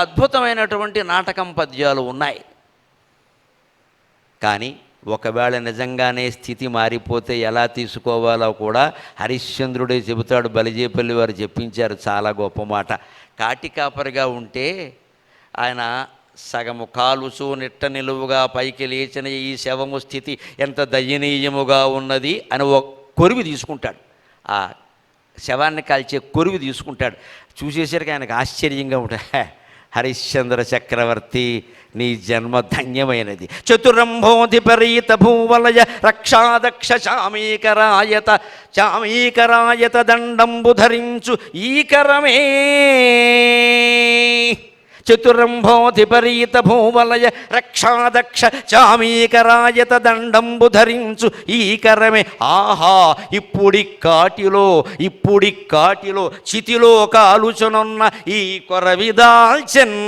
అద్భుతమైనటువంటి నాటకం పద్యాలు ఉన్నాయి. కానీ ఒకవేళ నిజంగానే స్థితి మారిపోతే ఎలా తీసుకోవాలో కూడా హరిశ్చంద్రుడే చెబుతాడు బలిజేపల్లి వారు చెప్పించారు చాలా గొప్ప మాట. కాటికాపరిగా ఉంటే ఆయన సగము కాలుసు నిట్ట నిలువుగా పైకి లేచిన ఈ శవము స్థితి ఎంత దయనీయముగా ఉన్నది అని ఒక కొరివి తీసుకుంటాడు. ఆ శవాన్ని కాల్చే కొరివి తీసుకుంటాడు. చూసేసరికి ఆయనకు ఆశ్చర్యంగా ఉంటాయి హరిశ్చంద్ర చక్రవర్తి నీ జన్మ ధన్యమైనది. చతురంభోధిపరీత భూవలయ రక్షాదక్ష చామీకరాయత చామీకరాయత దండంబు ధరించు ఈకరమే. చతురంభోధిపరీత భూవలయ రక్షాదక్ష చామీకరాయత దండంబు ధరించు ఈకరమే ఆహా ఇప్పుడి కాటిలో ఇప్పుడి కాటిలో చితిలో కాలుచునున్న ఈ కొరవిదాల్చెన్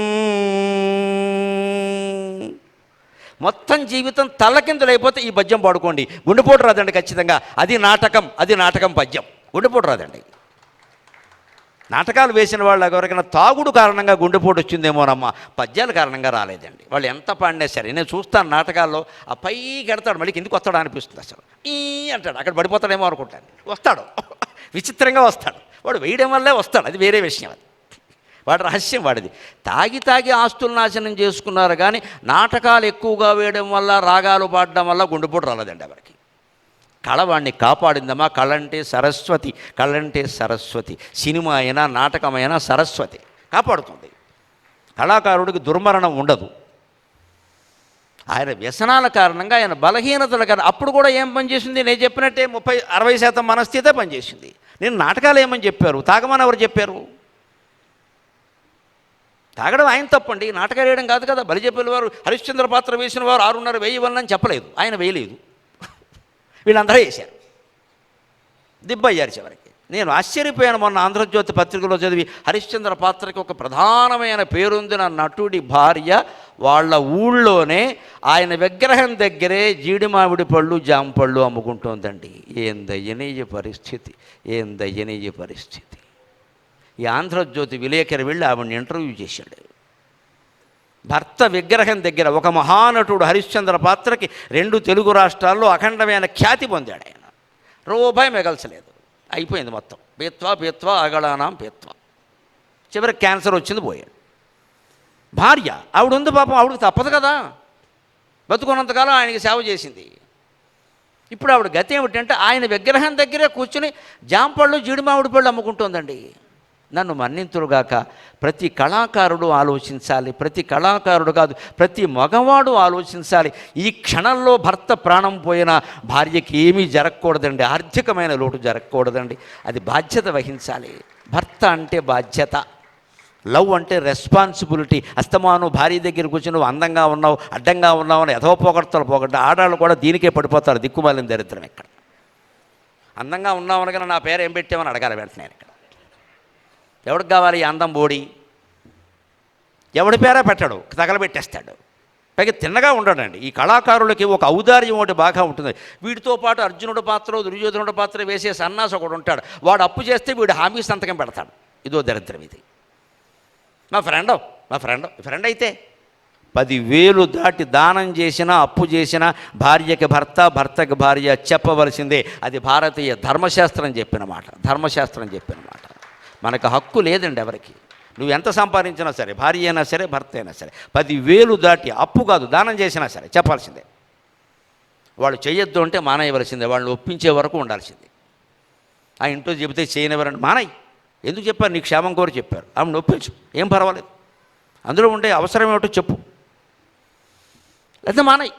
మొత్తం జీవితం తలకిందులైపోతే ఈ పద్యం పాడుకోండి. గుండెపోటు రాదండి ఖచ్చితంగా. అది నాటకం అది నాటకం పద్యం. గుండెపోటు రాదండి. నాటకాలు వేసిన వాళ్ళు ఎవరికైనా తాగుడు కారణంగా గుండెపోటు వచ్చిందేమోనమ్మా. పద్యాల కారణంగా రాలేదండి. వాళ్ళు ఎంత పాడినా సరే నేను చూస్తాను నాటకాల్లో ఆ పైకి ఎడతాడు మళ్ళీ కిందికి వస్తాడు అనిపిస్తుంది అసలు. ఈ అంటాడు అక్కడ పడిపోతాడేమో అనుకుంటాను. వస్తాడు. విచిత్రంగా వస్తాడు. వాడు వేయడం వల్లే వస్తాడు. అది వేరే విషయం అది. వాడి రహస్యం వాడిది. తాగి తాగి ఆస్తులు నాశనం చేసుకున్నారు కానీ నాటకాలు ఎక్కువగా వేయడం వల్ల రాగాలు పాడడం వల్ల గుండెపోటు రాలేదండి ఎవరికి. కళ వాడిని కాపాడిందమ్మా కళంటే సరస్వతి కళంటే సరస్వతి సినిమా అయినా నాటకమైనా సరస్వతి. కాపాడుతుంది. కళాకారుడికి దుర్మరణం ఉండదు. ఆయన వ్యసనాల కారణంగా ఆయన బలహీనతల కారణం అప్పుడు కూడా ఏం పనిచేసింది నేను చెప్పినట్టే ముప్పై అరవై శాతం మనస్థితే పనిచేసింది నేను నాటకాలు ఏమని చెప్పారు? తాగమని ఎవరు చెప్పారు? తాగడం ఆయన తప్పండి. నాటకాలు వేయడం కాదు కదా. బలిజెప్పలి వారు హరిశ్చంద్ర పాత్ర వేసిన వారు ఆరున్నర వేయవలని చెప్పలేదు. ఆయన వేయలేదు. వీళ్ళందరూ వేశారు. దిబ్బయ్యారు చివరికి. నేను ఆశ్చర్యపోయాను మొన్న ఆంధ్రజ్యోతి పత్రికలో చదివి హరిశ్చంద్ర పాత్రకి ఒక ప్రధానమైన పేరొందిన నటుడి భార్య. వాళ్ళ ఊళ్ళోనే ఆయన విగ్రహం దగ్గరే జీడిమామిడి పళ్ళు జాంపళ్ళు అమ్ముకుంటోందండి. ఏం దయ్యనీయ పరిస్థితి? ఏం దయ్యనీయ పరిస్థితి? ఈ ఆంధ్రజ్యోతి విలేకరి వెళ్ళి ఆవిడని ఇంటర్వ్యూ చేశాడు. భర్త విగ్రహం దగ్గర ఒక మహానటుడు హరిశ్చంద్ర పాత్రకి రెండు తెలుగు రాష్ట్రాల్లో అఖండమైన ఖ్యాతి పొందాడు ఆయన. రూపాయి మిగల్చలేదు. అయిపోయింది మొత్తం. పీత్వా పీత్వా అగళానాం పీత్వా. చివరికి క్యాన్సర్ వచ్చింది పోయాడు. భార్య ఆవిడ ఉంది పాపం ఆవిడకి తప్పదు కదా. బతుకున్నంతకాలం ఆయనకి సేవ చేసింది. ఇప్పుడు ఆవిడ గతి ఏమిటంటే ఆయన విగ్రహం దగ్గరే కూర్చుని జాంపళ్ళు జీడిమామిడి పళ్ళు అమ్ముకుంటుందండి. నన్ను మన్నింతురుగాక. ప్రతి కళాకారుడు ఆలోచించాలి ప్రతి కళాకారుడు కాదు ప్రతి మగవాడు ఆలోచించాలి. ఈ క్షణంలో భర్త ప్రాణం పోయిన భార్యకి ఏమీ జరగకూడదండి ఆర్థికమైన లోటు జరగకూడదండి. అది బాధ్యత వహించాలి. భర్త అంటే బాధ్యత. లవ్ అంటే రెస్పాన్సిబిలిటీ. అస్తమాను భార్య దగ్గర కూర్చుని నువ్వు అందంగా ఉన్నావు అడ్డంగా ఉన్నావు అని ఎదవ పోగొడతారు పోగొట్ట ఆడాళ్ళు కూడా దీనికే పడిపోతారు దిక్కుమాలిన దరిద్రం ఇక్కడ అందంగా ఉన్నావు అనగా నా పేరు ఏం పెట్టామని అడగాలి వెంటనే ఇక్కడ ఎవరికి కావాలి? అందం బోడి. ఎవడి పేరే పెట్టాడు తగలబెట్టేస్తాడు. పైగా తిన్నగా ఉండడండి. ఈ కళాకారులకి ఒక ఔదార్యం ఒకటి బాగా ఉంటుంది. వీటితో పాటు అర్జునుడి పాత్ర దుర్యోధనుడి పాత్ర వేసే సన్నాసి ఒకడు ఉంటాడు. వాడు అప్పు చేస్తే వీడు హామీ సంతకం పెడతాడు. ఇదో దరిద్రం ఇది. మా ఫ్రెండ్ మా ఫ్రెండ్ ఫ్రెండ్ అయితే పదివేలు దాటి దానం చేసినా అప్పు చేసినా భార్యకి భర్త భర్తకి భార్య చెప్పవలసిందే. అది భారతీయ ధర్మశాస్త్రం చెప్పిన మాట ధర్మశాస్త్రం చెప్పిన మాట. మనకు హక్కు లేదండి ఎవరికి. నువ్వు ఎంత సంపాదించినా సరే భార్య అయినా సరే భర్త అయినా సరే పదివేలు దాటి అప్పు కాదు దానం చేసినా సరే చెప్పాల్సిందే. వాళ్ళు చేయొద్దు అంటే మానేయవలసిందే వాళ్ళని ఒప్పించే వరకు ఉండాల్సిందే. ఆ ఇంట్లో చెబితే చేయనివ్వరండి మానయ్య ఎందుకు చెప్పారు? నీ క్షేమం కోరి చెప్పారు. ఆమె ఒప్పించు ఏం పర్వాలేదు. అందులో ఉండే అవసరం ఏమిటో చెప్పు. లేదా మానయ్య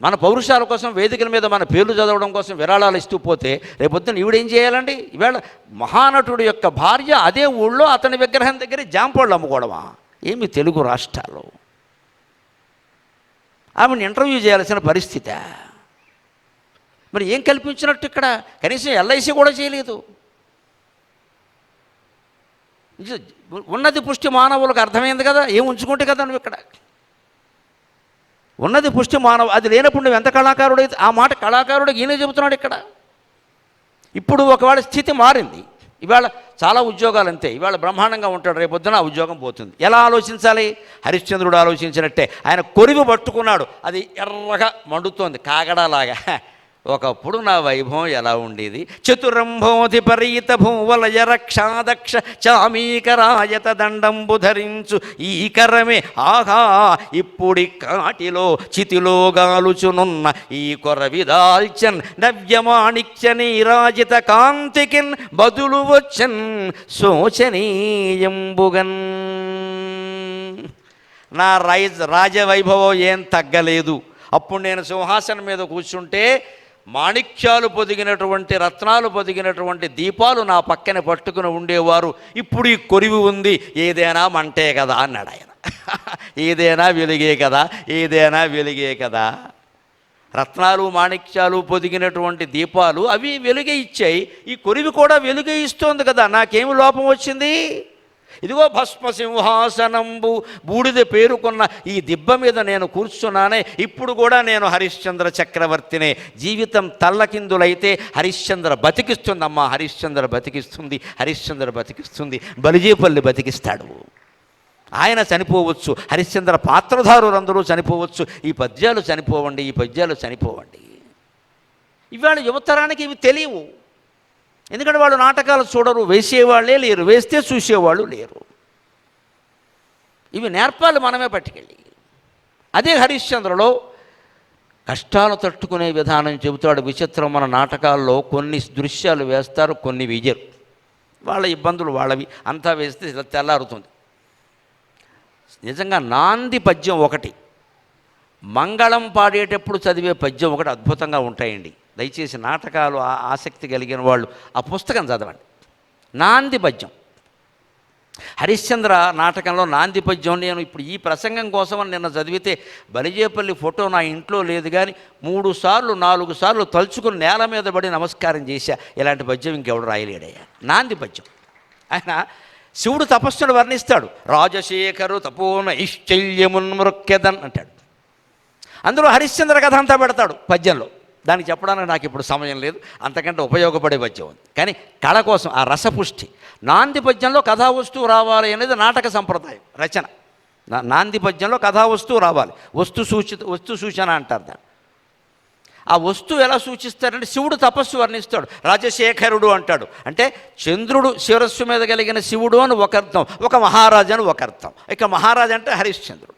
మన పౌరుషాల కోసం వేదికల మీద మన పేర్లు చదవడం కోసం విరాళాలు ఇస్తూ పోతే రేపొద్దున ఈవిడేం చేయాలండి? ఈవేళ మహానటుడు యొక్క భార్య అదే ఊళ్ళో అతని విగ్రహం దగ్గర జాంపళ్ళు అమ్ముకోవడమా? ఏమి తెలుగు రాష్ట్రాలు. ఆమెను ఇంటర్వ్యూ చేయాల్సిన పరిస్థితి. మరి ఏం కల్పించినట్టు ఇక్కడ? కనీసం ఎల్ఐసి కూడా చేయలేదు. ఉన్నది పుష్టి మానవులకు అర్థమైంది కదా? ఏం ఉంచుకుంటే కదా నువ్వు ఇక్కడ? ఉన్నది పుష్టి మానవ అది లేనప్పుడు నువ్వు ఎంత కళాకారుడైతే ఆ మాట కళాకారుడు ఈయన చెబుతున్నాడు ఇక్కడ. ఇప్పుడు ఒకవేళ స్థితి మారింది ఇవాళ చాలా ఉద్యోగాలు అంతే ఇవాళ బ్రహ్మాండంగా ఉంటాడు రేపొద్దున ఆ ఉద్యోగం పోతుంది. ఎలా ఆలోచించాలి? హరిశ్చంద్రుడు ఆలోచించినట్టే. ఆయన కొరివి పట్టుకున్నాడు అది ఎర్రగా మండుతోంది కాగడాలాగా. ఒకప్పుడు నా వైభవం ఎలా ఉండేది? చతురంభోధి పరీత భూవలయ రక్షాదక్ష చామీకరాయత దండంబు ధరించు ఈ కరమే. ఆహా ఇప్పుడి కాటిలో చితిలో గాలుచునున్న ఈ కొరవిదాల్చన్ నవ్యమాణిక్య నీరాజిత కాంతికిన్ బదులు వచ్చన్ శోచనీయంబుగన్. నా రాజ రాజవైభవం ఏం తగ్గలేదు. అప్పుడు నేను సింహాసనం మీద కూర్చుంటే మాణిక్యాలు పొదిగినటువంటి రత్నాలు పొదిగినటువంటి దీపాలు నా పక్కన పట్టుకుని ఉండేవారు. ఇప్పుడు ఈ కొరివి ఉంది. ఏదైనా మంటే కదా అన్నాడు ఆయన. ఏదైనా వెలిగే కదా ఏదైనా వెలిగే కదా. రత్నాలు మాణిక్యాలు పొదిగినటువంటి దీపాలు అవి వెలుగే ఇచ్చాయి. ఈ కొరివి కూడా వెలుగే ఇస్తోంది కదా. నాకేమి లోపం వచ్చింది? ఇదిగో భస్మ సింహాసనంబు బూడిద పేరుకున్న ఈ దిబ్బ మీద నేను కూర్చున్నానే ఇప్పుడు కూడా నేను హరిశ్చంద్ర చక్రవర్తినే. జీవితం తల్లకిందులైతే హరిశ్చంద్ర బతికిస్తుందమ్మా హరిశ్చంద్ర బతికిస్తుంది హరిశ్చంద్ర బతికిస్తుంది బలిజేపల్లి బతికిస్తాడు. ఆయన చనిపోవచ్చు హరిశ్చంద్ర పాత్రధారులందరూ చనిపోవచ్చు ఈ పద్యాలు చనిపోవండి ఈ పద్యాలు చనిపోవండి. ఇవాళ యువతరానికి ఇవి తెలియవు. ఎందుకంటే వాళ్ళు నాటకాలు చూడరు వేసేవాళ్ళే లేరు వేస్తే చూసేవాళ్ళు లేరు. ఇవి నేర్పాలి మనమే పట్టుకెళ్ళి. అదే హరిశ్చంద్రలో కష్టాలు తట్టుకునే విధానం చెబుతాడు విచిత్రం మన నాటకాల్లో కొన్ని దృశ్యాలు వేస్తారు కొన్ని విజయరు వాళ్ళ ఇబ్బందులు వాళ్ళవి అంతా వేస్తే ఇలా తెల్లారుతుంది. నిజంగా నాంది పద్యం ఒకటి. మంగళం పాడేటప్పుడు చదివే పద్యం ఒకటి అద్భుతంగా ఉంటాయండి. దయచేసి నాటకాలు ఆ- ఆసక్తి కలిగిన వాళ్ళు ఆ పుస్తకం చదవండి. నాంది పద్యం. హరిశ్చంద్ర నాటకంలో నాంది పద్యం నేను ఇప్పుడు ఈ ప్రసంగం కోసం నిన్న చదివితే బలిజేపల్లి ఫోటో నా ఇంట్లో లేదు కానీ మూడు సార్లు నాలుగు సార్లు తలుచుకుని నేల మీద పడి నమస్కారం చేశా. ఇలాంటి పద్యం ఇంకెవడు రాయలేడయ్యా. నాంది పద్యం. ఆయన శివుడు తపస్సును వర్ణిస్తాడు. రాజశేఖరు తపోన ఇశ్చల్యమున్మృక్యదన్ అంటాడు. అందులో హరిశ్చంద్ర కథ అంతా పెడతాడు పద్యంలో. దానికి చెప్పడానికి నాకు ఇప్పుడు సమయం లేదు. అంతకంటే ఉపయోగపడే పద్యం ఉంది కానీ కళ కోసం ఆ రసపుష్టి. నాంది పద్యంలో కథా వస్తువు రావాలి అనేది నాటక సంప్రదాయం రచన. నాంది పద్యంలో కథా వస్తువు రావాలి. వస్తు సూచిత వస్తు సూచన అంటారు దాన్ని. ఆ వస్తువు ఎలా సూచిస్తారంటే శివుడు తపస్సు వర్ణిస్తాడు. రాజశేఖరుడు అంటాడు. అంటే చంద్రుడు శిరస్సు మీద కలిగిన శివుడు అని ఒక అర్థం ఒక మహారాజు అని ఒక అర్థం. ఇక మహారాజు అంటే హరిశ్చంద్రుడు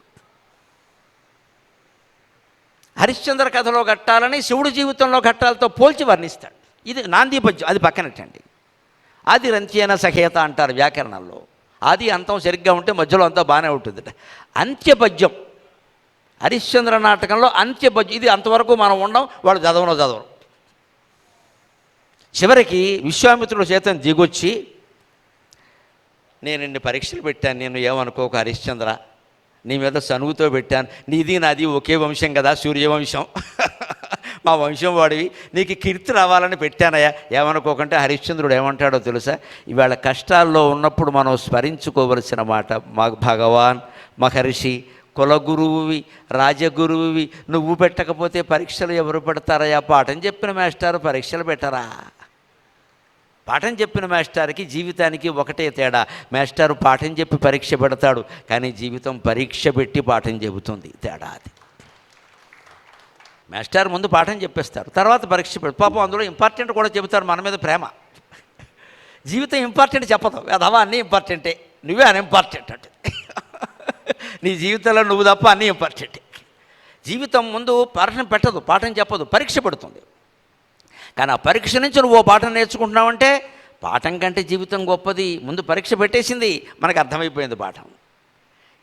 హరిశ్చంద్ర కథలో కట్టాలని శివుడు జీవితంలో కట్టాలతో పోల్చి వర్ణిస్తాడు. ఇది నాంది పద్యం అది పక్కనట్టండి. ఆది రంత్యేన సహేత అంటారు వ్యాకరణంలో. ఆది అంతం సరిగ్గా ఉంటే మధ్యలో అంతా బాగానే ఉంటుంది అంత్యపద్యం హరిశ్చంద్ర నాటకంలో అంత్యపద్యం ఇది అంతవరకు మనం ఉండం వాడు చదవనో చదవరు. చివరికి విశ్వామిత్రుడు చేతం దిగొచ్చి నేను ఇన్ని పరీక్షలు పెట్టాను నేను ఏమనుకోక హరిశ్చంద్ర నీ మీద సనుగుతో పెట్టాను. నీది నాది ఒకే వంశం కదా సూర్యవంశం మా వంశం వాడివి. నీకు కీర్తి రావాలని పెట్టానయ్యా. ఏమనుకోకంటే హరిశ్చంద్రుడు ఏమంటాడో తెలుసా? ఇవాళ కష్టాల్లో ఉన్నప్పుడు మనం స్మరించుకోవలసిన మాట మా భగవాన్ మహర్షి కులగురువువి రాజగురువువి. నువ్వు పెట్టకపోతే పరీక్షలు ఎవరు పెడతారయ్యా? పాఠం చెప్పిన మాస్టారు పరీక్షలు పెట్టరా? పాఠం చెప్పిన మాస్టార్కి జీవితానికి ఒకటే తేడా. మాస్టారు పాఠం చెప్పి పరీక్ష పెడతాడు కానీ జీవితం పరీక్ష పెట్టి పాఠం చెబుతుంది. తేడా అది. మాస్టర్ ముందు పాఠం చెప్పేస్తారు తర్వాత పరీక్ష పెడతారు పాపం అందులో ఇంపార్టెంట్ కూడా చెబుతారు మన మీద ప్రేమ. జీవితం ఇంపార్టెంట్ చెప్పదు అదవా అన్నీ ఇంపార్టెంటే. నువ్వే అన్ఇంపార్టెంట్ అంటే. నీ జీవితంలో నువ్వు తప్ప అన్నీ ఇంపార్టెంటే. జీవితం ముందు పాఠం పెట్టదు పాఠం చెప్పదు పరీక్ష పెడుతుంది. కానీ ఆ పరీక్ష నుంచి నువ్వు ఓ పాఠం నేర్చుకుంటున్నావంటే పాఠం కంటే జీవితం గొప్పది. ముందు పరీక్ష పెట్టేసింది. మనకు అర్థమైపోయింది పాఠం.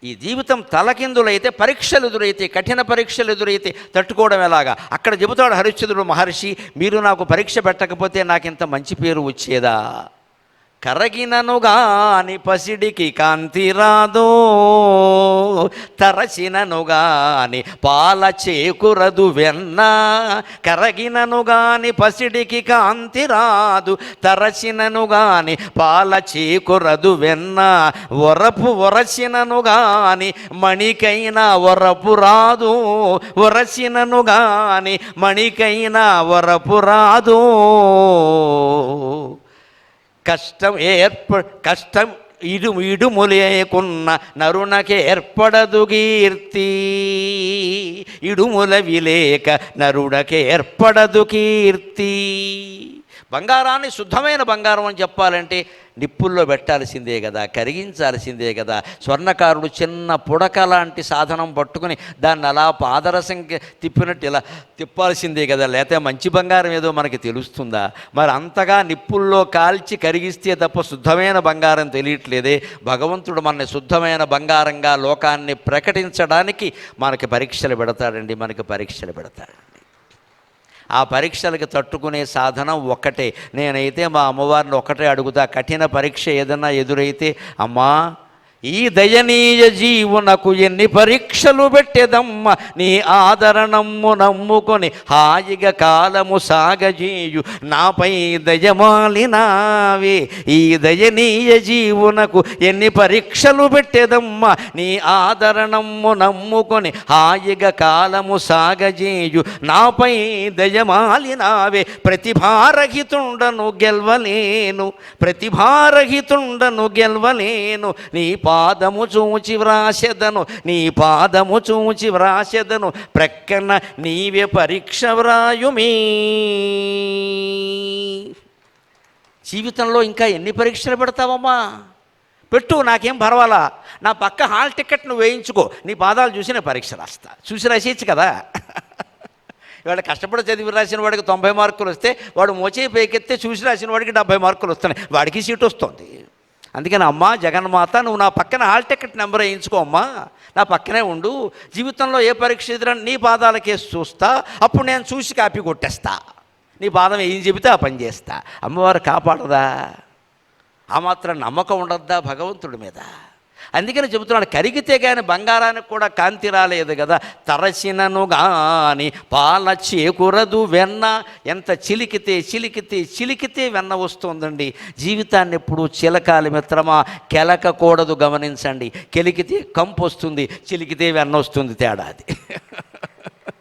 ఈ జీవితం తలకిందులైతే పరీక్షలు ఎదురైతే కఠిన పరీక్షలు ఎదురైతే తట్టుకోవడం ఎలాగా? అక్కడ చెబుతాడు హరిశ్చంద్రుడు మహర్షి మీరు నాకు పరీక్ష పెట్టకపోతే నాకు ఇంత మంచి పేరు వచ్చేదా? కరగిననుగాని పసిడికి కాంతి రాదో తరచిననుగాని పాల చేకురదు వెన్న కరగిననుగాని పసిడికి కాంతి రాదు తరచిననుగాని పాల చేకురదు వెన్న ఒరపు ఒరచిననుగాని మణికైనా ఒరపు రాదు ఒరచిననుగాని మణికైనా ఒరపు రాదు. కష్టం ఏర్ప కష్టం ఇడు ఇడుములేకున్న నరునకే ఏర్పడదు కీర్తి. ఇడుముల విలేక నరుడకి ఏర్పడదు కీర్తి. బంగారాన్ని శుద్ధమైన బంగారం అని చెప్పాలంటే నిప్పుల్లో పెట్టాల్సిందే కదా కరిగించాల్సిందే కదా. స్వర్ణకారుడు చిన్న పుడక లాంటి సాధనం పట్టుకుని దాన్ని అలా పాదరసం తిప్పినట్టు ఇలా తిప్పాల్సిందే కదా. లేకపోతే మంచి బంగారం ఏదో మనకి తెలుస్తుందా? మరి అంతగా నిప్పుల్లో కాల్చి కరిగిస్తే తప్ప శుద్ధమైన బంగారం తెలియట్లేదే. భగవంతుడు మనని శుద్ధమైన బంగారంగా లోకాన్ని ప్రకటించడానికి మనకి పరీక్షలు పెడతాడండి మనకి పరీక్షలు పెడతాడు. ఆ పరీక్షలకు తట్టుకునే సాధనం ఒక్కటే. నేనైతే మా అమ్మవారిని ఒక్కటే అడుగుతా కఠిన పరీక్ష ఏదన్నా ఎదురైతే అమ్మా ఈ దయనీయ జీవునకు ఎన్ని పరీక్షలు పెట్టెదమ్మ నీ ఆదరణమ్ము నమ్ముకొని హాయిగా కాలము సాగజేయు నాపై దయమాలినావే. ఈ దయనీయ జీవునకు ఎన్ని పరీక్షలు పెట్టెదమ్మ నీ ఆదరణమ్ము నమ్ముకొని హాయిగా కాలము సాగజేయు నాపై దయమాలినావే. ప్రతిభారహితుండను గెల్వలేను ప్రతిభారహితుండను గెల్వలేను నీ పాదము చూచి వ్రాసెదను నీ పాదము చూచి వ్రాసెదను ప్రక్కన నీవే పరీక్ష వ్రాయుమీ జీవితంలో ఇంకా ఎన్ని పరీక్షలు పెడతావమ్మా? పెట్టు నాకేం పర్వాలా? నా పక్క హాల్ టికెట్ నువ్వు వేయించుకో. నీ పాదాలు చూసి నేను పరీక్ష రాస్తా. చూసి రాసేయచ్చు కదా? ఇవాళ కష్టపడి చదివి రాసిన వాడికి తొంభై మార్కులు వస్తే వాడు మోచే పైకెత్తే చూసి రాసిన వాడికి డెబ్బై మార్కులు వస్తున్నాయి. వాడికి సీట్ వస్తుంది. అందుకని అమ్మా జగన్మాత నువ్వు నా పక్కన హాల్ టికెట్ నెంబర్ వేయించుకో అమ్మా. నా పక్కనే ఉండు. జీవితంలో ఏ పరీక్ష ఎదురా నీ పాదాలకేసి చూస్తా. అప్పుడు నేను చూసి కాపీ కొట్టేస్తా. నీ పాదం ఏం చెబితే ఆ పని చేస్తా. అమ్మవారు కాపాడదా? ఆ మాత్రం నమ్మకం ఉండద్దా భగవంతుడి మీద? అందుకని చెబుతున్నాడు కరిగితే కానీ బంగారానికి కూడా కాంతి రాలేదు కదా తరచినను గాని పాల చేకూరదు వెన్న. ఎంత చిలికితే చిలికితే చిలికితే వెన్న వస్తుందండి. జీవితాన్ని ఎప్పుడు చిలకాలి మిత్రమా కెలకకూడదు గమనించండి. కెలికితే కంపు వస్తుంది చిలికితే వెన్న వస్తుంది తేడా అది.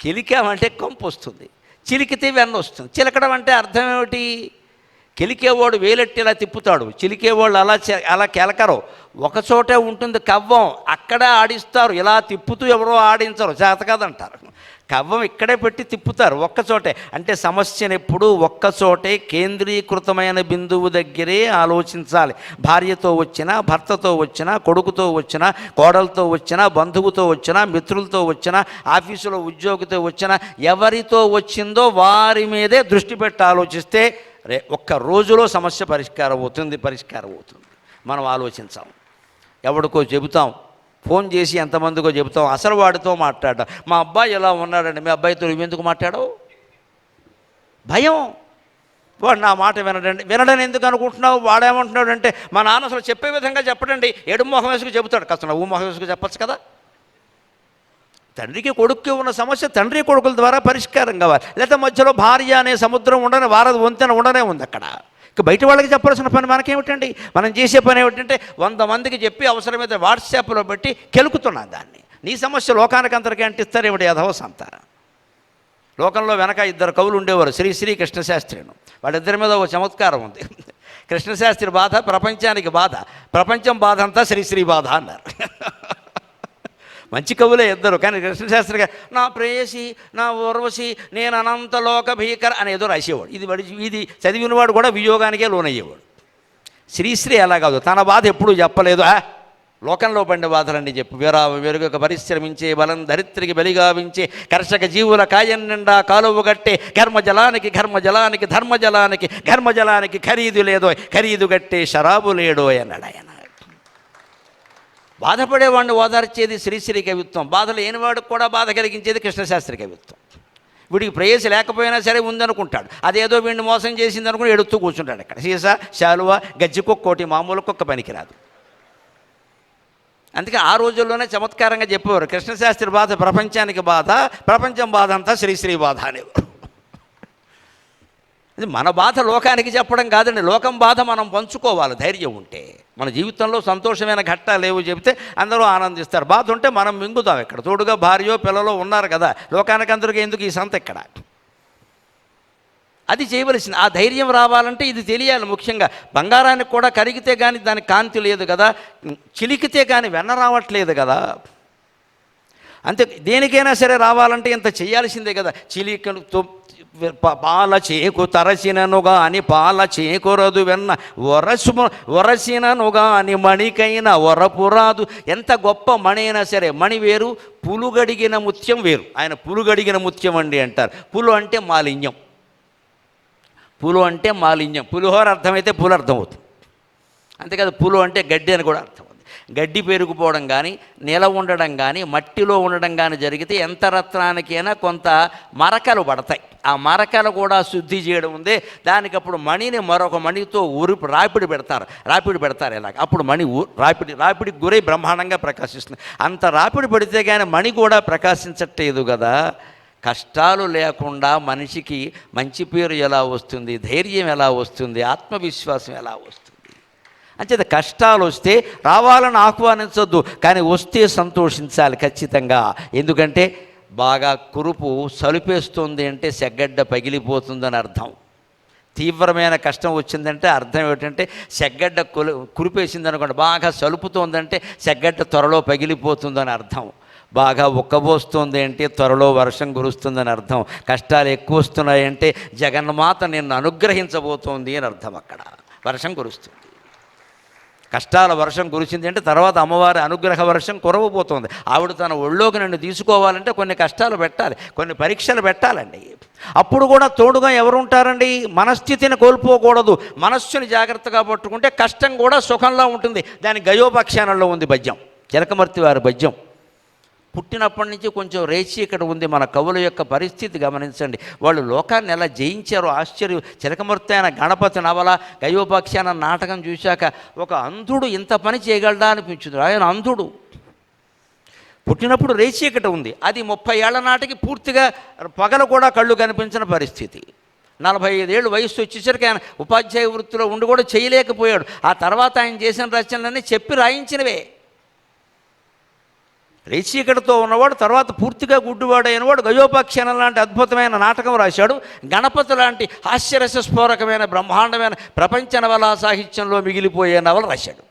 కెలికామంటే కంపు వస్తుంది చిలికితే వెన్న వస్తుంది. చిలకడం అంటే అర్థం ఏమిటి? కెలికేవాడు వేలెట్టి ఇలా తిప్పుతాడు. చిలికేవాళ్ళు అలా అలా కెలకరు. ఒకచోటే ఉంటుంది కవ్వం అక్కడే ఆడిస్తారు. ఇలా తిప్పుతూ ఎవరో ఆడించరు. చేత కదంటారు కవ్వం ఇక్కడే పెట్టి తిప్పుతారు ఒక్కచోటే అంటే సమస్యను ఎప్పుడూ ఒక్కచోటే కేంద్రీకృతమైన బిందువు దగ్గరే ఆలోచించాలి. భార్యతో వచ్చినా భర్తతో వచ్చినా కొడుకుతో వచ్చినా కోడలతో వచ్చినా బంధువుతో వచ్చినా మిత్రులతో వచ్చినా ఆఫీసులో ఉద్యోగితో వచ్చినా ఎవరితో వచ్చిందో వారి మీదే దృష్టి పెట్టి ఆలోచిస్తే రే ఒక్క రోజులో సమస్య పరిష్కారం అవుతుంది పరిష్కారం అవుతుంది. మనం ఆలోచించాం. ఎవడికో చెబుతాం. ఫోన్ చేసి ఎంతమందికో చెబుతాం. అసలు వాడితో మాట్లాడడం. మా అబ్బాయి ఎలా ఉన్నాడండి? మీ అబ్బాయితో ఎందుకు మాట్లాడవు? భయం. వాడు నా మాట వినడండి. వినడని ఎందుకు అనుకుంటున్నావు? వాడేమంటున్నాడు అంటే మా నాన్న అసలు చెప్పే విధంగా చెప్పడండి. ఏడు మొహం వేసుకు చెబుతాడు. కాస్త ఊ మొహం వేసుకు చెప్పచ్చు కదా? తండ్రికి కొడుక్కి ఉన్న సమస్య తండ్రి కొడుకుల ద్వారా పరిష్కారం కావాలి. లేకపోతే మధ్యలో భార్య అనే సముద్రం ఉండని వారధి వంతెన ఉండనే ఉంది అక్కడ. ఇక బయట వాళ్ళకి చెప్పాల్సిన పని మనకేమిటండి? మనం చేసే పని ఏమిటంటే వంద మందికి చెప్పి అవసరమైతే వాట్సాప్లో పెట్టి కెలుకుతున్నాను దాన్ని. నీ సమస్య లోకానికి అందరికీ అంటిస్తారేమిటి అధవస్ అంతా లోకంలో వెనక ఇద్దరు కవులు ఉండేవారు శ్రీ శ్రీ కృష్ణశాస్త్రిను వాళ్ళిద్దరి మీద ఒక చమత్కారం ఉంది. కృష్ణశాస్త్రి బాధ ప్రపంచానికి బాధ. ప్రపంచం బాధ అంతా శ్రీశ్రీ బాధ అన్నారు. మంచి కవులే ఇద్దరు. కానీ కృష్ణశాస్త్రి గారు నా ప్రేయసి నా ఊర్వశి నేను అనంత లోక భీకర అని ఏదో రాసేవాడు. ఇది ఇది చదివినవాడు కూడా వియోగానికే లోనయ్యేవాడు. శ్రీశ్రీ అలా కాదు. తన బాధ ఎప్పుడూ చెప్పలేదు. లోకంలో పండే బాధలన్నీ చెప్పు. వీరా వెరుగక పరిశ్రమించే బలం ధరిత్రికి బలిగావించే కర్షక జీవుల కాయం నిండా కాలువ గట్టే ఘర్మజలానికి ఘర్మజలానికి ధర్మజలానికి ఘర్మజలానికి ఖరీదు లేదో ఖరీదు గట్టే షరాబు లేడో అన్నాడు ఆయన. బాధపడేవాడిని ఓదార్చేది శ్రీశ్రీ కవిత్వం. బాధ లేనివాడికి కూడా బాధ కలిగించేది కృష్ణశాస్త్రి కవిత్వం. వీడికి ప్రేయసి లేకపోయినా సరే ఉందనుకుంటాడు. అదేదో వీడిని మోసం చేసింది అనుకుని ఎడుతూ కూర్చుంటాడు అక్కడ. సీసా శాలువ గజ్జి కుక్కోటి మామూలు కుక్క పనికిరాదు. అందుకే ఆ రోజుల్లోనే చమత్కారంగా చెప్పేవారు. కృష్ణశాస్త్రి బాధ ప్రపంచానికి బాధ ప్రపంచం బాధ అంతా శ్రీశ్రీ బాధ అనేవారు. ఇది మన బాధ లోకానికి చెప్పడం కాదండి. లోకం బాధ మనం పంచుకోవాలి. ధైర్యం ఉంటే. మన జీవితంలో సంతోషమైన ఘట్టాలు ఏవో చెబితే అందరూ ఆనందిస్తారు. బాధ ఉంటే మనం మింగుతాం ఇక్కడ తోడుగా భార్యో పిల్లలో ఉన్నారు కదా. లోకానికి అందరికీ ఎందుకు ఈ సంత ఇక్కడ? అది చేయవలసింది ఆ ధైర్యం రావాలంటే ఇది తెలియాలి ముఖ్యంగా. బంగారానికి కూడా కరిగితే కానీ దానికి కాంతి లేదు కదా. చిలికితే కానీ వెన్న రావట్లేదు కదా. అంతే. దేనికైనా సరే రావాలంటే ఇంత చేయాల్సిందే కదా. చిలికలు పాల చేకు తరసిననుగా అని పాల చేకురదు వెన్న. వరసు వరసిననుగా అని మణికైన వరపురాదు ఎంత గొప్ప మణి అయినా సరే మణి వేరు పులుగడిగిన ముత్యం వేరు. ఆయన పులుగడిగిన ముత్యం అండి అంటారు. పులు అంటే మాలిన్యం. పులు అంటే మాలిన్యం. పులిహోర అర్థమైతే పులు అర్థం అవుతుంది అంతేకాదు పులు అంటే గడ్డి అని కూడా అర్థం. గడ్డి పెరుగుపోవడం కానీ నిల ఉండడం కానీ మట్టిలో ఉండడం కానీ జరిగితే ఎంత రత్నానికైనా కొంత మరకలు పడతాయి. ఆ మరకలు కూడా శుద్ధి చేయడం ఉందే. దానికి అప్పుడు మణిని మరొక మణితో ఊరి రాపిడి పెడతారు. రాపిడి పెడతారు ఇలాగ. అప్పుడు మణి ఊ రాపిడి రాపిడికి గురై బ్రహ్మాండంగా ప్రకాశిస్తుంది. అంత రాపిడి పడితే కానీ మణి కూడా ప్రకాశించట్లేదు కదా. కష్టాలు లేకుండా మనిషికి మంచి పేరు ఎలా వస్తుంది? ధైర్యం ఎలా వస్తుంది? ఆత్మవిశ్వాసం ఎలా వస్తుంది? అంచేత కష్టాలు వస్తే రావాలని ఆహ్వానించొద్దు కానీ వస్తే సంతోషించాలి ఖచ్చితంగా. ఎందుకంటే బాగా కురుపు సలుపేస్తుంది అంటే సెగ్గడ్డ పగిలిపోతుందని అర్థం. తీవ్రమైన కష్టం వచ్చిందంటే అర్థం ఏమిటంటే సెగ్గడ్డ కులు కురిపేసింది అనుకోండి బాగా సలుపుతోందంటే సెగ్గడ్డ త్వరలో పగిలిపోతుందని అర్థం. బాగా ఉక్కబోస్తుంది అంటే త్వరలో వర్షం కురుస్తుందని అర్థం. కష్టాలు ఎక్కువ వస్తున్నాయంటే జగన్మాత నిన్ను అనుగ్రహించబోతోంది అని అర్థం అక్కడ. వర్షం కురుస్తుంది. కష్టాల వర్షం కురిసింది అంటే తర్వాత అమ్మవారి అనుగ్రహ వర్షం కురవబోతోంది. ఆవిడ తన ఒళ్ళోకి నన్ను తీసుకోవాలంటే కొన్ని కష్టాలు పెట్టాలి కొన్ని పరీక్షలు పెట్టాలండి. అప్పుడు కూడా తోడుగా ఎవరు ఉంటారండి మనస్థితిని కోల్పోకూడదు. మనస్సుని జాగ్రత్తగా పట్టుకుంటే కష్టం కూడా సుఖంలో ఉంటుంది. దాని గయోపాఖ్యానంలో ఉంది భజ్యం. చిలకమర్తి వారి భజ్యం. పుట్టినప్పటి నుంచి కొంచెం రేచి ఇక్కడ ఉంది. మన కవుల యొక్క పరిస్థితి గమనించండి. వాళ్ళు లోకాన్ని ఎలా జయించారో ఆశ్చర్యం. చిలకమర్తి అయిన గణపతి నవల గయోపాఖ్యాన నాటకం చూశాక ఒక అంధుడు ఇంత పని చేయగలడా అనిపించింది. ఆయన అంధుడు. పుట్టినప్పుడు రేచీకట ఉంది. అది ముప్పై ఏళ్ళ నాటికి పూర్తిగా పగలు కూడా కళ్ళు కనిపించిన పరిస్థితి. నలభై ఐదేళ్ళు వయస్సు వచ్చేసరికి ఆయన ఉపాధ్యాయ వృత్తిలో ఉండి కూడా చేయలేకపోయాడు. ఆ తర్వాత ఆయన చేసిన రచనలన్నీ చెప్పి రాయించినవే. రేచీకటితో ఉన్నవాడు తర్వాత పూర్తిగా గుడ్డివాడైనవాడు గజోపాఖ్యానం లాంటి అద్భుతమైన నాటకం రాశాడు. గణపతి లాంటి హాస్యరసస్ఫోరకమైన బ్రహ్మాండమైన ప్రపంచ నవలా సాహిత్యంలో మిగిలిపోయే నవల రాశాడు.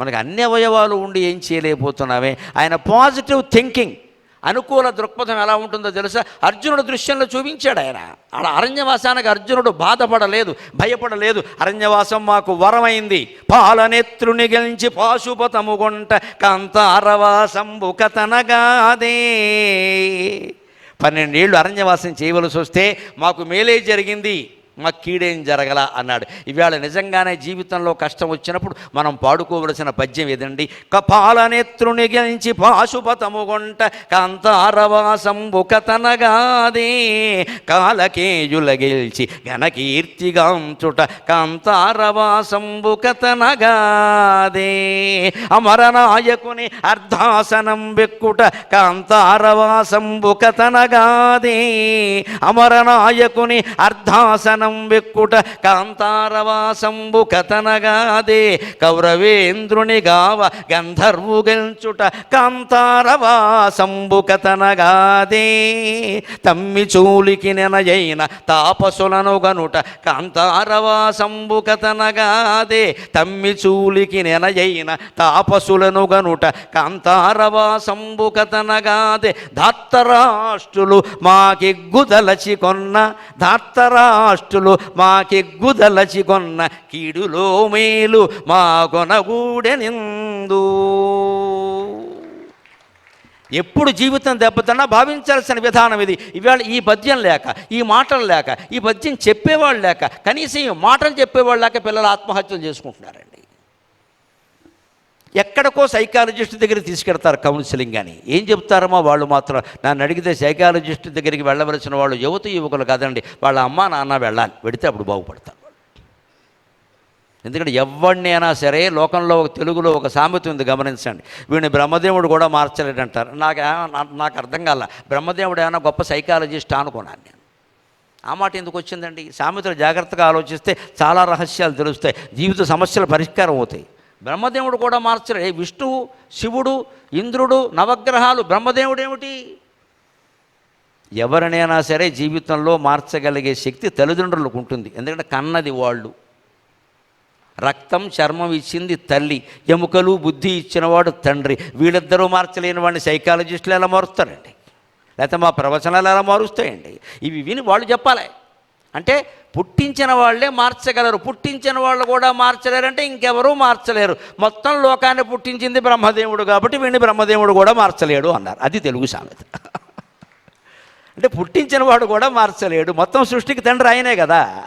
మనకు అన్ని అవయవాలు ఉండి ఏం చేయలేకపోతున్నామే? ఆయన పాజిటివ్ థింకింగ్ అనుకూల దృక్పథం ఎలా ఉంటుందో తెలుసా? అర్జునుడు దృశ్యంలో చూపించాడు ఆయన. ఆడ అరణ్యవాసానికి అర్జునుడు బాధపడలేదు భయపడలేదు. అరణ్యవాసం మాకు వరమైంది. పాలనేత్రుని గెలించి పాశుపతము గుంట కాంతారవాసంబు కథనగాదే. పన్నెండేళ్ళు అరణ్యవాసం చేయవలసి వస్తే మాకు మేలే జరిగింది. మాకు కీడేం జరగల అన్నాడు. ఇవాళ నిజంగానే జీవితంలో కష్టం వచ్చినప్పుడు మనం పాడుకోవలసిన పద్యం ఏదండి? కపాలనేత్రుని గెలిచి పాశుపతము గొంట కాంతారవాసంబు కథనగాదే కాలకేయుల గెలిచి ఘనకీర్తిగాంచుట కాంతారవాసంబు కథనగాదే అమరనాయకుని అర్ధాసనం బెక్కుట కాంతారవాసంబు కథనగాదే అమరనాయకుని అర్ధాసనం బెక్కుట కాంతారవాసంబు కథనగాదే కౌరవేంద్రుని గావ గంధర్వు గెల్చుట కాంతారవాసంబు కథనగాదే తమ్మి చూలికి నెనయైన తాపసులను గనుట కాంతారవాసంబు కథనగాదే తమ్మి చూలికి నెనయైన తాపసులను గనుట కాంతారవాసంబు కథనగాదే ధాత్తరాష్ట్రులు మాకిగ్గుదలచి కొన్న ధాత్తరాష్ట్రులు మాకెగ్గుదలచి కొన్న కీడులో మేలు మా కొనగూడెనిందు ఎప్పుడు జీవితం దెబ్బతన్నా భావించాల్సిన విధానం ఇది. ఇవాళ ఈ పద్యం లేక ఈ మాటలు లేక ఈ పద్యం చెప్పేవాళ్ళు లేక కనీసం ఈ మాటలు చెప్పేవాళ్ళు లేక పిల్లలు ఆత్మహత్యలు చేసుకుంటున్నారండి. ఎక్కడికో సైకాలజిస్ట్ దగ్గరికి తీసుకెడతారు కౌన్సిలింగ్ అని. ఏం చెప్తారమో వాళ్ళు మాత్రం? నన్ను అడిగితే సైకాలజిస్ట్ దగ్గరికి వెళ్ళవలసిన వాళ్ళు యువత యువకులు కాదండి. వాళ్ళ అమ్మ నాన్న వెళ్ళాలి. వెడితే అప్పుడు బాగుపడతారు ఎందుకంటే ఎవరినైనా సరే లోకంలో ఒక తెలుగులో ఒక సామెత ఉంది గమనించండి. వీడిని బ్రహ్మదేవుడు కూడా మార్చలేడంటారు. నాకు నాకు అర్థం కాల. బ్రహ్మదేవుడు ఏమైనా గొప్ప సైకాలజిస్ట్ అనుకున్నాను నేను? ఆ మాట ఎందుకు వచ్చిందండి? సామెతలు జాగ్రత్తగా ఆలోచిస్తే చాలా రహస్యాలు తెలుస్తాయి. జీవిత సమస్యల పరిష్కారం అవుతాయి. బ్రహ్మదేవుడు కూడా మార్చరు ఏ విష్ణువు శివుడు ఇంద్రుడు నవగ్రహాలు బ్రహ్మదేవుడు ఏమిటి ఎవరినైనా సరే జీవితంలో మార్చగలిగే శక్తి తల్లిదండ్రులకు ఉంటుంది. ఎందుకంటే కన్నది వాళ్ళు. రక్తం చర్మం ఇచ్చింది తల్లి. ఎముకలు బుద్ధి ఇచ్చినవాడు తండ్రి. వీళ్ళిద్దరూ మార్చలేని వాడిని సైకాలజిస్టులు ఎలా మారుస్తారండి? లేకపోతే మా ప్రవచనాలు ఎలా మారుస్తాయండి? ఇవి విని వాళ్ళు చెప్పాలి. అంటే పుట్టించిన వాళ్ళే మార్చగలరు. పుట్టించిన వాళ్ళు కూడా మార్చలేరంటే ఇంకెవరూ మార్చలేరు. మొత్తం లోకాన్ని పుట్టించింది బ్రహ్మదేవుడు కాబట్టి వీడిని బ్రహ్మదేవుడు కూడా మార్చలేడు అన్నారు. అది తెలుగు సామెత. అంటే పుట్టించిన వాడు కూడా మార్చలేడు. మొత్తం సృష్టికి తండ్రి ఆయనే కదా.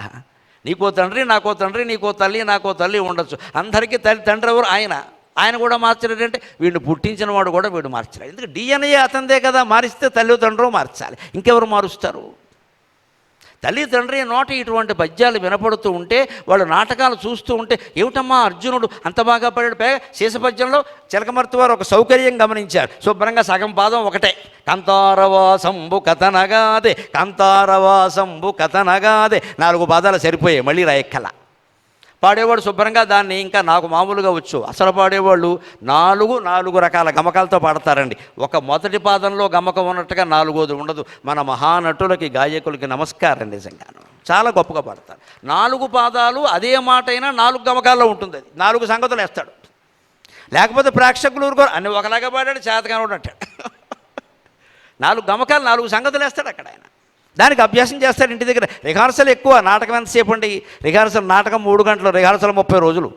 నీకో తండ్రి నాకో తండ్రి నీకో తల్లి నాకో తల్లి ఉండొచ్చు. అందరికీ తల్లి తండ్రి ఎవరు? ఆయన. ఆయన కూడా మార్చలేడు అంటే వీడిని పుట్టించిన వాడు కూడా వీడు మార్చలేడు. ఎందుకంటే డిఎన్ఏ అతందే కదా. మారిస్తే తల్లిదండ్రులు మార్చాలి. ఇంకెవరు మారుస్తారు? తల్లిదండ్రి నోట ఇటువంటి పద్యాలు వినపడుతూ ఉంటే వాళ్ళు నాటకాలు చూస్తూ ఉంటే ఏమిటమ్మా అర్జునుడు అంత బాగా పడాడు? పే శేషపద్యంలో చిలకమర్తి వారు ఒక సౌకర్యం గమనించారు. శుభ్రంగా సగం పాదం ఒకటే. కంతారవాసంబు కథనగాదే కంతారవాసంబు కథనగాదే. నాలుగు పాదాలు సరిపోయాయి మళ్ళీ రాయక్కల. పాడేవాడు శుభ్రంగా దాన్ని ఇంకా నాకు మామూలుగా వచ్చు. అసలు పాడేవాళ్ళు నాలుగు నాలుగు రకాల గమకాలతో పాడతారండి. ఒక మొదటి పాదంలో గమకం ఉన్నట్టుగా నాలుగోది ఉండదు. మన మహానటులకి గాయకులకి నమస్కారం నిజంగాను. చాలా గొప్పగా పాడతారు. నాలుగు పాదాలు అదే మాట అయినా నాలుగు గమకాల్లో ఉంటుంది అది. నాలుగు సంగతులు వేస్తాడు. లేకపోతే ప్రేక్షకులు ఊరుకోరు. అన్ని ఒకలాగా పాడాడు చేతగానే ఉన్నట్టాడు నాలుగు గమకాలు నాలుగు సంగతులు వేస్తాడు అక్కడ ఆయన. దానికి అభ్యాసం చేస్తారు ఇంటి దగ్గర. రిహార్సల్ ఎక్కువ నాటకం ఎంతసేపు అండి? రిహార్సల్ నాటకం మూడు గంటలు రిహార్సల్ ముప్పై రోజులు.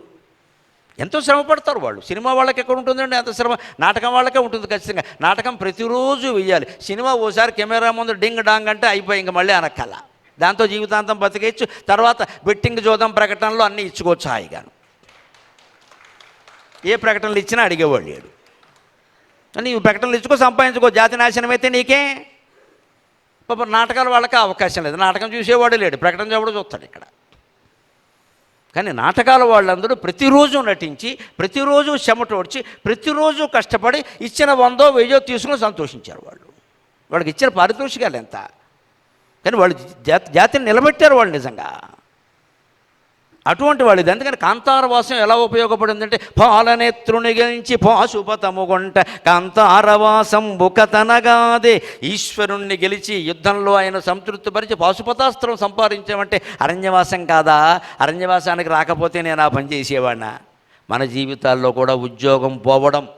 ఎంతో శ్రమ పడతారు వాళ్ళు. సినిమా వాళ్ళకి ఎక్కడ ఉంటుందండి అంత శ్రమ? నాటకం వాళ్ళకే ఉంటుంది ఖచ్చితంగా. నాటకం ప్రతిరోజు వెయ్యాలి. సినిమా ఓసారి కెమెరా ముందు డింగ్ డాంగ్ అంటే అయిపోయి ఇంక మళ్ళీ అనక్కల. దాంతో జీవితాంతం బతికేయచ్చు. తర్వాత బెట్టింగ్ జోదం ప్రకటనలో అన్నీ ఇచ్చుకోవచ్చు హాయిగాను. ఏ ప్రకటనలు ఇచ్చినా అడిగేవాళ్ళు లేడు. నీ ప్రకటనలు ఇచ్చుకో సంపాదించుకో. జాతి నాశనం అయితే నీకే. పాప నాటకాలు వాళ్ళకి అవకాశం లేదు. నాటకం చూసేవాడు లేడు. ప్రకటన చెప్పుడు చూస్తాడు ఇక్కడ. కానీ నాటకాల వాళ్ళందరూ ప్రతిరోజు నటించి ప్రతిరోజు చెమటోడ్చి ప్రతిరోజు కష్టపడి ఇచ్చిన వందో వెయ్యో తీసుకుని సంతోషించారు వాళ్ళు. వాళ్ళకి ఇచ్చిన పారితోషికాలు ఎంత? కానీ వాళ్ళు జాతి జాతిని నిలబెట్టారు వాళ్ళు నిజంగా. అటువంటి వాళ్ళు ఇది. అందుకని కాంతారవాసం ఎలా ఉపయోగపడిందంటే పాలనేత్రునిగించి పాశుపతముగొంట కాంతారవాసం బుకతనగాదే. ఈశ్వరుణ్ణి గెలిచి యుద్ధంలో ఆయన సంతృప్తిపరిచి పాశుపతాస్త్రం సంపాదించామంటే అరణ్యవాసం కాదా? అరణ్యవాసానికి రాకపోతే నేను ఆ పని చేసేవాడినా. మన జీవితాల్లో కూడా ఉద్యోగం పోవడం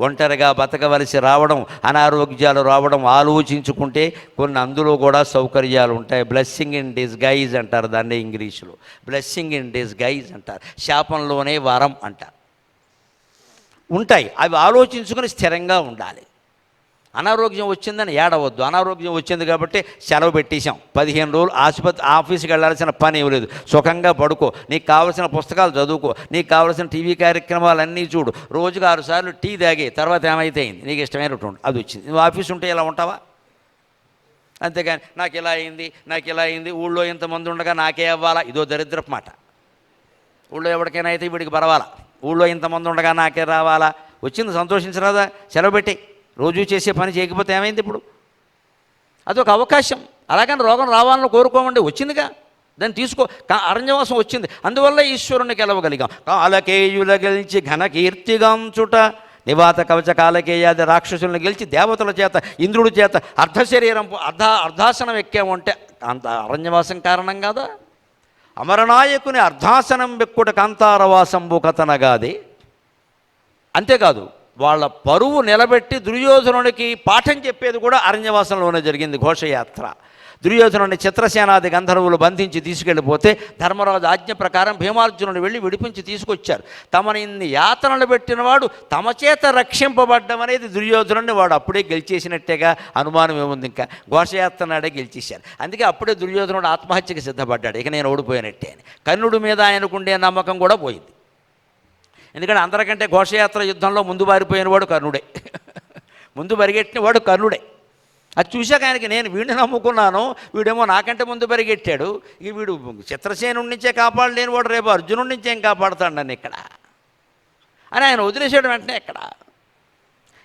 ఒంటరిగా బతకవలసి రావడం అనారోగ్యాలు రావడం ఆలోచించుకుంటే కొన్ని అందులో కూడా సౌకర్యాలు ఉంటాయి. బ్లెస్సింగ్ ఇన్ డిస్గైజ్ అంటారు దాన్ని ఇంగ్లీషులో. బ్లెస్సింగ్ ఇన్ డిస్గైజ్ అంటారు. శాపంలోనే వరం అంటారు. ఉంటాయి. అవి ఆలోచించుకొని స్థిరంగా ఉండాలి. అనారోగ్యం వచ్చిందని ఏడవద్దు. అనారోగ్యం వచ్చింది కాబట్టి సెలవు పెట్టేశాం. పదిహేను రోజులు ఆసుపత్రి ఆఫీస్కి వెళ్ళాల్సిన పని ఏం లేదు. సుఖంగా పడుకో. నీకు కావలసిన పుస్తకాలు చదువుకో. నీకు కావలసిన టీవీ కార్యక్రమాలన్నీ చూడు. రోజుకు ఆరుసార్లు టీ తాగి. తర్వాత ఏమైతే అయింది? నీకు ఇష్టమైనటువంటి అది వచ్చింది. నువ్వు ఆఫీస్ ఉంటే ఇలా ఉంటావా? అంతేగాని నాకు ఇలా అయింది నాకు ఇలా అయింది. ఊళ్ళో ఇంతమంది ఉండగా నాకే అవ్వాలా? ఇదో దరిద్రపు మాట. ఊళ్ళో ఎవరికైనా అయితే వీడికి పర్వాలా? ఊళ్ళో ఇంతమంది ఉండగా నాకే రావాలా? వచ్చింది సంతోషించరాదా? సెలవు పెట్టి రోజు చేసే పని చేయకపోతే ఏమైంది ఇప్పుడు? అదొక అవకాశం. అలాగని రోగం రావాలని కోరుకోమండి వచ్చిందిగా. దాన్ని తీసుకో కా- అరణ్యవాసం వచ్చింది. అందువల్ల ఈశ్వరుని గెలవగలిగాం. కాలకేయుల గెలిచి ఘనకీర్తిగాంచుట నివాత కవచ కాలకేయాది రాక్షసులను గెలిచి దేవతల చేత ఇంద్రుడి చేత అర్ధశరీరం అర్ధ అర్ధాసనం ఎక్కామంటే అంత అరణ్యవాసం కారణం కాదా? అమరనాయకుని అర్ధాసనం బెక్కుట కాంతారవాసంబు కథనగాది. అంతేకాదు వాళ్ళ పరువు నిలబెట్టి దుర్యోధనుడికి పాఠం చెప్పేది కూడా అరణ్యవాసంలోనే జరిగింది ఘోషయాత్ర. దుర్యోధనుడిని చిత్రసేనాది గంధర్వులు బంధించి తీసుకెళ్ళిపోతే ధర్మరాజు ఆజ్ఞ ప్రకారం భీమార్జునుడు వెళ్ళి విడిపించి తీసుకొచ్చారు. తమని ఇన్ని యాతనలు పెట్టినవాడు తమ చేత రక్షింపబడ్డం అనేది దుర్యోధనుడిని వాడు అప్పుడే గెలిచేసినట్టేగా అనుమానం ఏముంది ఇంకా? ఘోషయాత్ర నాడే గెలిచేశారు. అందుకే అప్పుడే దుర్యోధనుడు ఆత్మహత్యకు సిద్ధపడ్డాడు. ఇక నేను ఓడిపోయినట్టే అని. కర్ణుడి మీద ఆయనకుండే నమ్మకం కూడా పోయింది. ఎందుకంటే అందరికంటే ఘోషయాత్ర యుద్ధంలో ముందు బారిపోయిన వాడు కర్ణుడే. ముందు పరిగెట్టిన వాడు కర్ణుడే. అది చూశాక ఆయనకి నేను వీడిని నమ్ముకున్నాను వీడేమో నాకంటే ముందు పరిగెట్టాడు ఇక వీడు చిత్రసేనుడి నుంచే కాపాడలేని వాడు రేపు అర్జునుడి నుంచే ఏం కాపాడుతాడు నన్ను ఇక్కడ? అని ఆయన వదిలేసాడు వెంటనే ఇక్కడ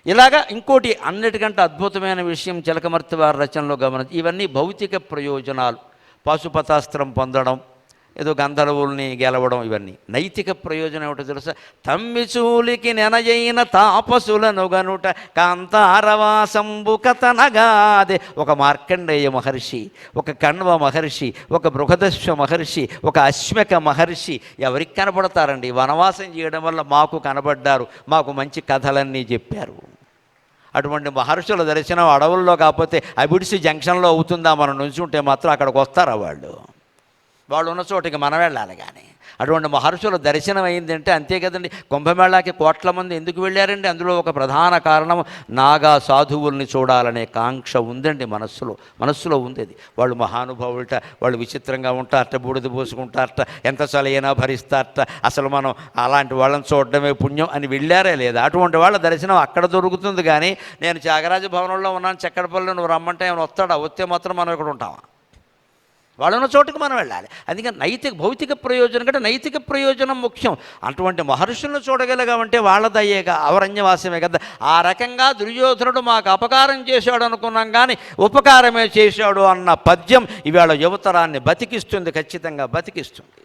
ఇలాగా ఇంకోటి అన్నిటికంటే అద్భుతమైన విషయం చిలకమర్తి వారి రచనలో గమనించి ఇవన్నీ భౌతిక ప్రయోజనాలు. పాశుపతాస్త్రం పొందడం ఏదో గంధర్వుల్ని గెలవడం ఇవన్నీ. నైతిక ప్రయోజనం ఏమిటో తెలుసా? తమ్మిచూలికి నెనయైన తాపసులను గనుట కాంతారవాసంబు కథనగాదే. ఒక మార్కండేయ మహర్షి ఒక కణ్వ మహర్షి ఒక బృహదశ్వ మహర్షి ఒక అశ్వక మహర్షి ఎవరికి కనబడతారండి వనవాసం చేయడం వల్ల మాకు కనబడ్డారు. మాకు మంచి కథలన్నీ చెప్పారు. అటువంటి మహర్షుల దర్శనం అడవుల్లో కాకపోతే అబిడిసి జంక్షన్లో అవుతుందా? మనం నుంచుంటే మాత్రం అక్కడికి వస్తారా వాళ్ళు? వాళ్ళు ఉన్న చోటికి మనం వెళ్ళాలి కానీ. అటువంటి మహర్షుల దర్శనం అయిందంటే అంతే కదండి. కుంభమేళాకి కోట్ల మంది ఎందుకు వెళ్ళారండి? అందులో ఒక ప్రధాన కారణం నాగా సాధువుల్ని చూడాలనే కాంక్ష ఉందండి మనస్సులో. మనస్సులో ఉంది అది వాళ్ళు మహానుభావులట వాళ్ళు విచిత్రంగా ఉంటారట బూడిద పోసుకుంటారట ఎంత చలైనా భరిస్తారట. అసలు మనం అలాంటి వాళ్ళని చూడడమే పుణ్యం అని వెళ్ళారే లేదా? అటువంటి వాళ్ళ దర్శనం అక్కడ దొరుకుతుంది కానీ నేను త్యాగరాజ భవనంలో ఉన్నాను చక్కడపల్లిలో నువ్వు రమ్మంటే ఏమైనా వస్తాడా? వస్తే మాత్రం మనం ఇక్కడ ఉంటామా? వాళ్ళున్న చోటుకు మనం వెళ్ళాలి. అందుకని నైతిక భౌతిక ప్రయోజనం కంటే నైతిక ప్రయోజనం ముఖ్యం. అటువంటి మహర్షులను చూడగలిగామంటే వాళ్ళ దయ్యేగా అవరణ్యవాసమే కదా. ఆ రకంగా దుర్యోధనుడు మాకు అపకారం చేశాడు అనుకున్నాం కానీ ఉపకారమే చేశాడు అన్న పద్యం ఇవాళ యువతరాన్ని బతికిస్తుంది ఖచ్చితంగా బతికిస్తుంది.